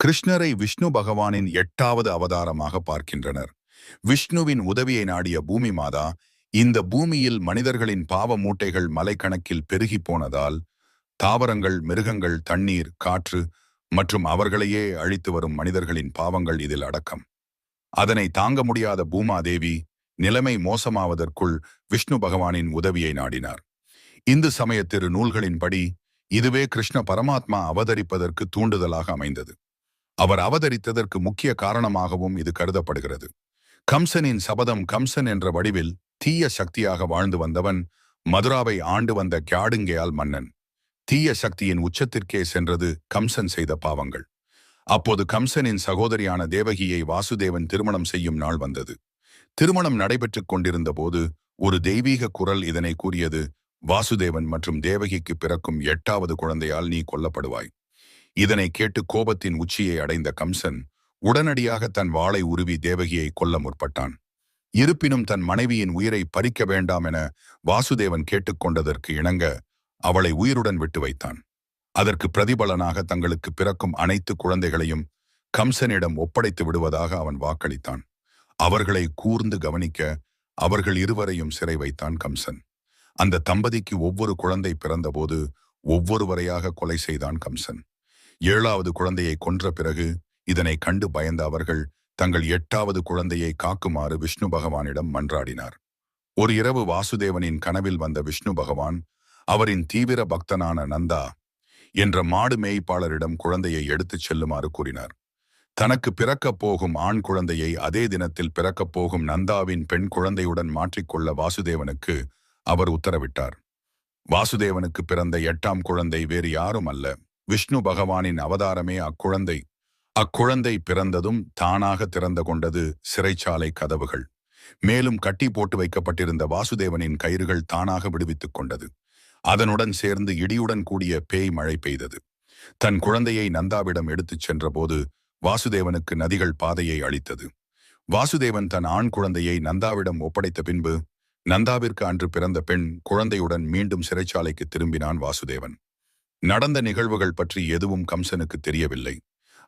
கிருஷ்ணரை விஷ்ணு பகவானின் எட்டாவது அவதாரமாக பார்க்கின்றனர். விஷ்ணுவின் உதவியை நாடிய பூமி மாதா இந்த பூமியில் மனிதர்களின் பாவ மூட்டைகள் மலைக்கணக்கில் பெருகி போனதால் தாவரங்கள் மிருகங்கள் தண்ணீர் காற்று மற்றும் அவர்களையே அழித்து வரும் மனிதர்களின் பாவங்கள் இதில் அடக்கம். அதனை தாங்க முடியாத பூமாதேவி நிலைமை மோசமாவதற்குள் விஷ்ணு பகவானின் உதவியை நாடினார். இந்து சமய திரு நூல்களின்படி இதுவே கிருஷ்ண பரமாத்மா அவதரிப்பதற்கு தூண்டுதலாக அமைந்தது. அவர் அவதரித்ததற்கு முக்கிய காரணமாகவும் இது கருதப்படுகிறது. கம்சனின் சபதம் கம்சன் என்ற வடிவில் தீய சக்தியாக வாழ்ந்து வந்தவன் மதுராவை ஆண்டு வந்த கியாடுங்கேயால் மன்னன். தீய சக்தியின் உச்சத்திற்கே சென்றது கம்சன் செய்த பாவங்கள். அப்போது கம்சனின் சகோதரியான தேவகியை வாசுதேவன் திருமணம் செய்யும் நாள் வந்தது. திருமணம் நடைபெற்றுக் கொண்டிருந்த போது ஒரு தெய்வீக குரல் இதனை கூறியது வாசுதேவன் மற்றும் தேவகிக்கு பிறக்கும் எட்டாவது குழந்தையால் நீ கொல்லப்படுவாய். இதனை கேட்டு கோபத்தின் உச்சியை அடைந்த கம்சன் உடனடியாக தன் வாளை உருவி தேவகியை கொல்ல முற்பட்டான். இருப்பினும் தன் மனைவியின் உயிரை பறிக்க வேண்டாம் என வாசுதேவன் கேட்டுக்கொண்டதற்கு இணங்க அவளை உயிருடன் விட்டு வைத்தான். அதற்கு பிரதிபலனாக தங்களுக்கு பிறக்கும் அனைத்து குழந்தைகளையும் கம்சனிடம் ஒப்படைத்து விடுவதாக அவன் வாக்களித்தான். அவர்களை கூர்ந்து கவனிக்க அவர்கள் இருவரையும் சிறை வைத்தான் கம்சன். அந்த தம்பதிக்கு ஒவ்வொரு குழந்தை பிறந்தபோது ஒவ்வொருவரையாக கொலை செய்தான் கம்சன். ஏழாவது குழந்தையை கொன்ற பிறகு இதனை கண்டு பயந்த அவர்கள் தங்கள் எட்டாவது குழந்தையை காக்குமாறு விஷ்ணு பகவானிடம் மன்றாடினார். ஒரு இரவு வாசுதேவனின் கனவில் வந்த விஷ்ணு பகவான் அவரின் தீவிர பக்தனான நந்தா என்ற மாடு மேய்ப்பாளரிடம் குழந்தையை எடுத்துச் செல்லுமாறு கூறினார். தனக்கு பிறக்கப் போகும் ஆண் குழந்தையை அதே தினத்தில் பிறக்கப் போகும் நந்தாவின் பெண் குழந்தையுடன் மாற்றிக்கொள்ள வாசுதேவனுக்கு அவர் உத்தரவிட்டார். வாசுதேவனுக்கு பிறந்த எட்டாம் குழந்தை வேறு யாரும் அல்ல. விஷ்ணு பகவானின் அவதாரமே அக்குழந்தை. அக்குழந்தை பிறந்ததும் தானாக திறந்து கொண்டது சிறைச்சாலை கதவுகள். மேலும் கட்டி போட்டு வைக்கப்பட்டிருந்த வாசுதேவனின் கயிறுகள் தானாக விடுவித்துக் கொண்டது. அதனுடன் சேர்ந்து இடியுடன் கூடிய பேய் மழை பெய்தது. தன் குழந்தையை நந்தாவிடம் எடுத்துச் சென்றபோது வாசுதேவனுக்கு நதிகள் பாதையை அளித்தது. வாசுதேவன் தன் ஆண் குழந்தையை நந்தாவிடம் ஒப்படைத்த பின்பு நந்தாவிற்கு அன்று பிறந்த பெண் குழந்தையுடன் மீண்டும் சிறைச்சாலைக்கு திரும்பினான் வாசுதேவன். நடந்த நிகழ்வுகள் பற்றி எதுவும் கம்சனுக்கு தெரியவில்லை.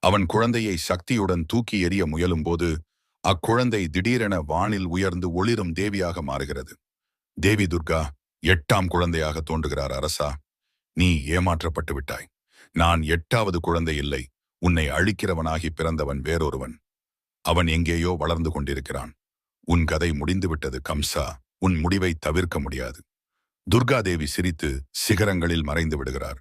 அவன் குழந்தையை சக்தியுடன் தூக்கி எறிய முயலும்போது அக்குழந்தை திடீரென வானில் உயர்ந்து ஒளிரும் தேவியாக மாறுகிறது. தேவி துர்கா எட்டாம் குழந்தையாக தோன்றுகிறார் அரசா. நீ ஏமாற்றப்பட்டு விட்டாய். நான் எட்டாவது குழந்தை இல்லை. உன்னை அழிக்கிறவனாகி பிறந்தவன் வேறொருவன். அவன் எங்கேயோ வளர்ந்து கொண்டிருக்கிறான். உன் கதை முடிந்துவிட்டது கம்சா. உன் முடிவை தவிர்க்க முடியாது. துர்காதேவி சிரித்து சிகரங்களில் மறைந்து விடுகிறார்.